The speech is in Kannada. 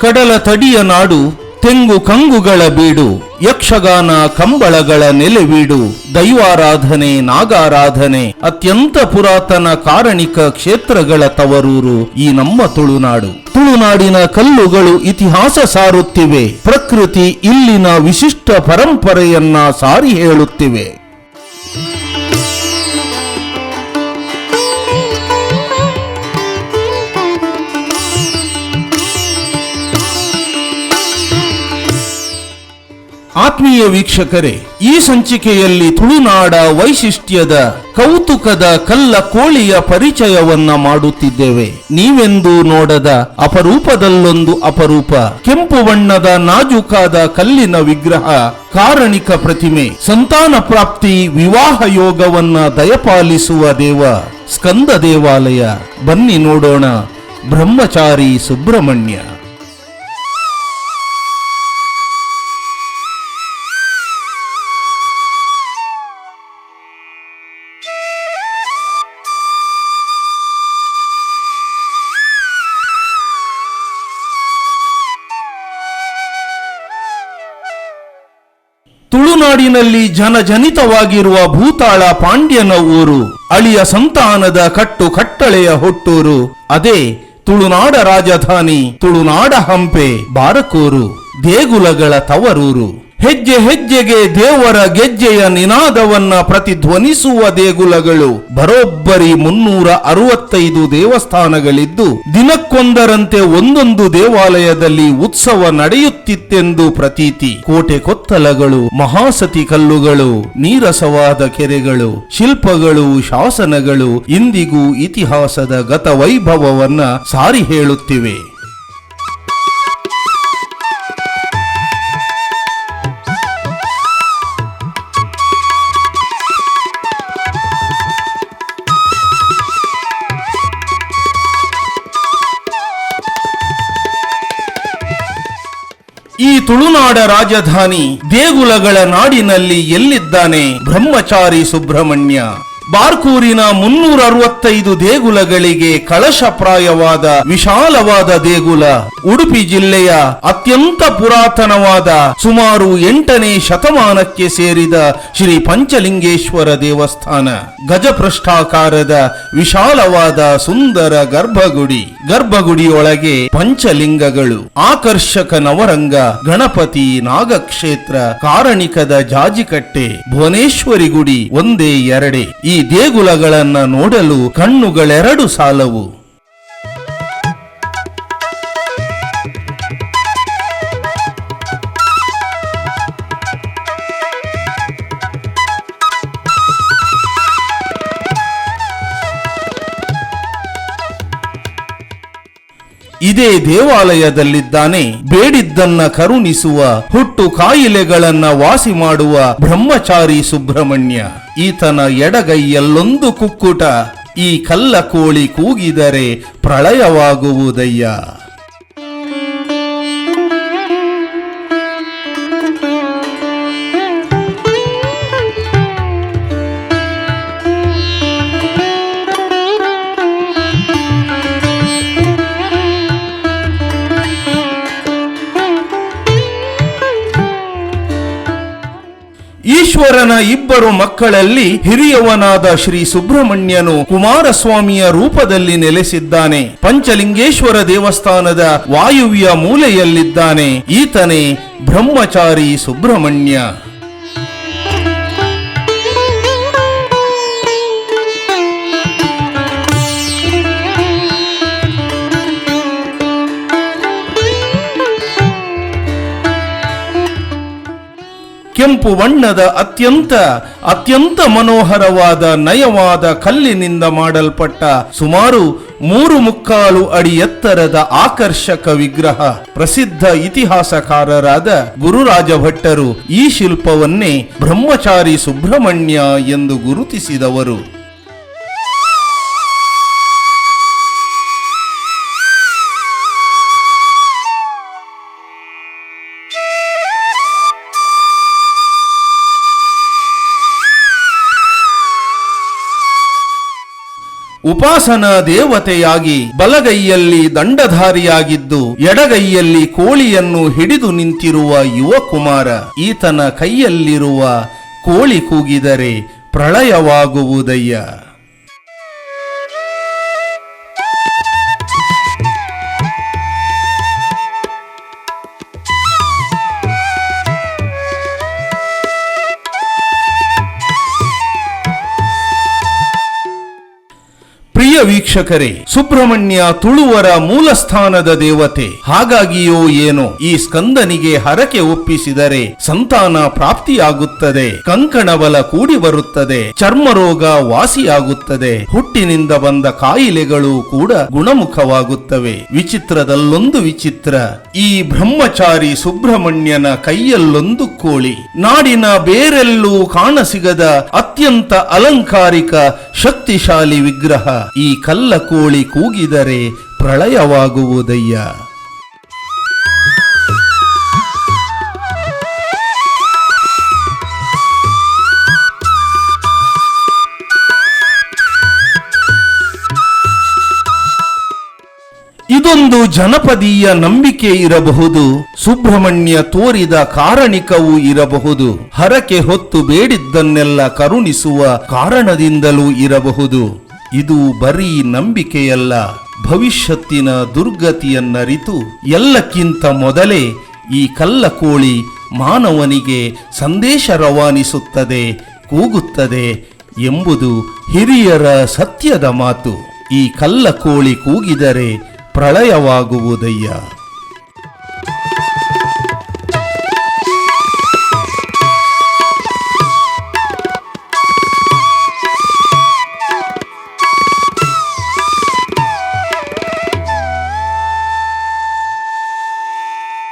ಕಡಲ ತಡಿಯ ನಾಡು, ತೆಂಗು ಕಂಗುಗಳ ಬೀಡು, ಯಕ್ಷಗಾನ ಕಂಬಳಗಳ ನೆಲೆವೀಡು ದೈವಾರಾಧನೆ, ನಾಗಾರಾಧನೆ, ಅತ್ಯಂತ ಪುರಾತನ ಕಾರಣಿಕ ಕ್ಷೇತ್ರಗಳ ತವರೂರು ಈ ನಮ್ಮ ತುಳುನಾಡು. ತುಳುನಾಡಿನ ಕಲ್ಲುಗಳು ಇತಿಹಾಸ ಸಾರುತ್ತಿವೆ, ಪ್ರಕೃತಿ ಇಲ್ಲಿನ ವಿಶಿಷ್ಟ ಪರಂಪರೆಯನ್ನ ಸಾರಿ ಹೇಳುತ್ತಿವೆ. ಆತ್ಮೀಯ ವೀಕ್ಷಕರೇ, ಈ ಸಂಚಿಕೆಯಲ್ಲಿ ತುಳುನಾಡ ವೈಶಿಷ್ಟ್ಯದ ಕೌತುಕದ ಕಲ್ಲ ಕೋಳಿಯ ಪರಿಚಯವನ್ನ ಮಾಡುತ್ತಿದ್ದೇವೆ. ನೀವೆಂದು ನೋಡದ ಅಪರೂಪದಲ್ಲೊಂದು ಅಪರೂಪ, ಕೆಂಪು ಬಣ್ಣದ ನಾಜುಕಾದ ಕಲ್ಲಿನ ವಿಗ್ರಹ, ಕಾರಣಿಕ ಪ್ರತಿಮೆ, ಸಂತಾನ ಪ್ರಾಪ್ತಿ ವಿವಾಹ ಯೋಗವನ್ನ ದಯಪಾಲಿಸುವ ದೇವ, ಸ್ಕಂದ ದೇವಾಲಯ. ಬನ್ನಿ ನೋಡೋಣ. ಬ್ರಹ್ಮಚಾರಿ ಸುಬ್ರಹ್ಮಣ್ಯ. ತುಳುನಾಡಿನಲ್ಲಿ ಜನಜನಿತವಾಗಿರುವ ಭೂತಾಳ ಪಾಂಡ್ಯನ ಊರು, ಅಳಿಯ ಸಂತಾನದ ಕಟ್ಟು ಕಟ್ಟಳೆಯ ಹುಟ್ಟೂರು. ಅದೇ ತುಳುನಾಡ ರಾಜಧಾನಿ, ತುಳುನಾಡ ಹಂಪೆ, ಬಾರಕೂರು. ದೇಗುಲಗಳ ತವರೂರು. ಹೆಜ್ಜೆ ಹೆಜ್ಜೆಗೆ ದೇವರ ಗೆಜ್ಜೆಯ ನಿನಾದವನ್ನ ಪ್ರತಿಧ್ವನಿಸುವ ದೇಗುಲಗಳು. ಬರೋಬ್ಬರಿ ಮುನ್ನೂರ ಅರವತ್ತೈದು ದೇವಸ್ಥಾನಗಳಿದ್ದು, ದಿನಕ್ಕೊಂದರಂತೆ ಒಂದೊಂದು ದೇವಾಲಯದಲ್ಲಿ ಉತ್ಸವ ನಡೆಯುತ್ತಿತ್ತೆಂದು ಪ್ರತೀತಿ. ಕೋಟೆ ಕೊತ್ತಲಗಳು, ಮಹಾಸತಿ ಕಲ್ಲುಗಳು, ನೀರಸವಾದ ಕೆರೆಗಳು, ಶಿಲ್ಪಗಳು, ಶಾಸನಗಳು, ಇಂದಿಗೂ ಇತಿಹಾಸದ ಗತ ವೈಭವವನ್ನ ಸಾರಿ ಹೇಳುತ್ತಿವೆ. ಈ ತುಳುನಾಡ ರಾಜಧಾನಿ ದೇಗುಲಗಳ ನಾಡಿನಲ್ಲಿ ಎಲ್ಲಿದ್ದಾನೆ ಬ್ರಹ್ಮಚಾರಿ ಸುಬ್ರಹ್ಮಣ್ಯ? ಬಾರ್ಕೂರಿನ ಮುನ್ನೂರ ಅರವತ್ತೈದು ದೇಗುಲಗಳಿಗೆ ಕಳಶಪ್ರಾಯವಾದ ವಿಶಾಲವಾದ ದೇಗುಲ. ಉಡುಪಿ ಜಿಲ್ಲೆಯ ಅತ್ಯಂತ ಪುರಾತನವಾದ ಸುಮಾರು ಎಂಟನೇ ಶತಮಾನಕ್ಕೆ ಸೇರಿದ ಶ್ರೀ ಪಂಚಲಿಂಗೇಶ್ವರ ದೇವಸ್ಥಾನ. ಗಜಪೃಷ್ಠಾಕಾರದ ವಿಶಾಲವಾದ ಸುಂದರ ಗರ್ಭಗುಡಿ. ಗರ್ಭಗುಡಿಯೊಳಗೆ ಪಂಚಲಿಂಗಗಳು. ಆಕರ್ಷಕ ನವರಂಗ, ಗಣಪತಿ, ನಾಗಕ್ಷೇತ್ರ, ಕಾರಣಿಕದ ಜಾಜಿಕಟ್ಟೆ, ಭುವನೇಶ್ವರಿ ಗುಡಿ ಒಂದೇ ಎರಡೇ. ದೇಗುಲಗಳನ್ನ ನೋಡಲು ಕಣ್ಣುಗಳೆರಡು ಸಾಲವು. ಇದೇ ದೇವಾಲಯದಲ್ಲಿದ್ದಾನೆ. ಬೇಡಿದ್ದನ್ನ ಕರುಣಿಸುವ, ಹುಟ್ಟು ಕಾಯಿಲೆಗಳನ್ನ ವಾಸಿ ಮಾಡುವ ಬ್ರಹ್ಮಚಾರಿ ಸುಬ್ರಹ್ಮಣ್ಯ. ಈತನ ಎಡಗೈಯಲ್ಲೊಂದು ಕುಕ್ಕುಟ. ಈ ಕಲ್ಲ ಕೋಳಿ ಕೂಗಿದರೆ ಪ್ರಳಯವಾಗುವುದಯ್ಯ. ಈಶ್ವರನ ಇಬ್ಬರು ಮಕ್ಕಳಲ್ಲಿ ಹಿರಿಯವನಾದ ಶ್ರೀ ಸುಬ್ರಹ್ಮಣ್ಯನು ಕುಮಾರಸ್ವಾಮಿಯ ರೂಪದಲ್ಲಿ ನೆಲೆಸಿದ್ದಾನೆ. ಪಂಚಲಿಂಗೇಶ್ವರ ದೇವಸ್ಥಾನದ ವಾಯುವ್ಯ ಮೂಲೆಯಲ್ಲಿದ್ದಾನೆ. ಈತನೇ ಬ್ರಹ್ಮಚಾರಿ ಸುಬ್ರಹ್ಮಣ್ಯ. ಕೆಂಪು ಬಣ್ಣದ ಅತ್ಯಂತ ಅತ್ಯಂತ ಮನೋಹರವಾದ ನಯವಾದ ಕಲ್ಲಿನಿಂದ ಮಾಡಲ್ಪಟ್ಟ ಸುಮಾರು ಮೂರು ಮುಕ್ಕಾಲು ಅಡಿ ಎತ್ತರದ ಆಕರ್ಷಕ ವಿಗ್ರಹ. ಪ್ರಸಿದ್ಧ ಇತಿಹಾಸಕಾರರಾದ ಗುರುರಾಜ ಭಟ್ಟರು ಈ ಶಿಲ್ಪವನ್ನೇ ಬ್ರಹ್ಮಚಾರಿ ಸುಬ್ರಹ್ಮಣ್ಯ ಎಂದು ಗುರುತಿಸಿದವರು. ಉಪಾಸನಾ ದೇವತೆಯಾಗಿ ಬಲಗೈಯಲ್ಲಿ ದಂಡಧಾರಿಯಾಗಿದ್ದು ಎಡಗೈಯಲ್ಲಿ ಕೋಳಿಯನ್ನು ಹಿಡಿದು ನಿಂತಿರುವ ಯುವಕುಮಾರ ಈತನ ಕೈಯಲ್ಲಿರುವ ಕೋಳಿ ಕೂಗಿದರೆ ಪ್ರಳಯವಾಗುವುದಯ್ಯ. ಪ್ರಿಯ ವೀಕ್ಷಕರೇ, ಸುಬ್ರಹ್ಮಣ್ಯ ತುಳುವರ ಮೂಲಸ್ಥಾನದ ದೇವತೆ. ಹಾಗಾಗಿಯೋ ಏನೋ, ಈ ಸ್ಕಂದನಿಗೆ ಹರಕೆ ಒಪ್ಪಿಸಿದರೆ ಸಂತಾನ ಪ್ರಾಪ್ತಿಯಾಗುತ್ತದೆ ಕಂಕಣ ಬಲ ಕೂಡಿ ಬರುತ್ತದೆ, ಚರ್ಮರೋಗ ವಾಸಿಯಾಗುತ್ತದೆ, ಹುಟ್ಟಿನಿಂದ ಬಂದ ಕಾಯಿಲೆಗಳು ಕೂಡ ಗುಣಮುಖವಾಗುತ್ತವೆ. ವಿಚಿತ್ರದಲ್ಲೊಂದು ವಿಚಿತ್ರ, ಈ ಬ್ರಹ್ಮಚಾರಿ ಸುಬ್ರಹ್ಮಣ್ಯನ ಕೈಯಲ್ಲೊಂದು ಕೋಳಿ. ನಾಡಿನ ಬೇರೆಲ್ಲೂ ಕಾಣಸಿಗದ ಅತ್ಯಂತ ಅಲಂಕಾರಿಕ, ಶಕ್ತಿಶಾಲಿ ವಿಗ್ರಹ. ಈ ಕಲ್ಲ ಕೋಳಿ ಕೂಗಿದರೆ ಪ್ರಳಯವಾಗುವುದಯ್ಯ. ಇದೊಂದು ಜನಪದೀಯ ನಂಬಿಕೆ ಇರಬಹುದು, ಸುಬ್ರಹ್ಮಣ್ಯ ತೋರಿದ ಕಾರಣಿಕವೂ ಇರಬಹುದು, ಹರಕೆ ಹೊತ್ತು ಬೇಡಿದ್ದನ್ನೆಲ್ಲ ಕರುಣಿಸುವ ಕಾರಣದಿಂದಲೂ ಇರಬಹುದು. ಇದು ಬರೀ ನಂಬಿಕೆಯಲ್ಲ. ಭವಿಷ್ಯತ್ತಿನ ದುರ್ಗತಿಯನ್ನರಿತು ಎಲ್ಲಕ್ಕಿಂತ ಮೊದಲೇ ಈ ಕಲ್ಲಕೋಳಿ ಮಾನವನಿಗೆ ಸಂದೇಶ ರವಾನಿಸುತ್ತದೆ, ಕೂಗುತ್ತದೆ ಎಂಬುದು ಹಿರಿಯರ ಸತ್ಯದ ಮಾತು. ಈ ಕಲ್ಲಕೋಳಿ ಕೂಗಿದರೆ ಪ್ರಳಯವಾಗುವುದಯ್ಯ.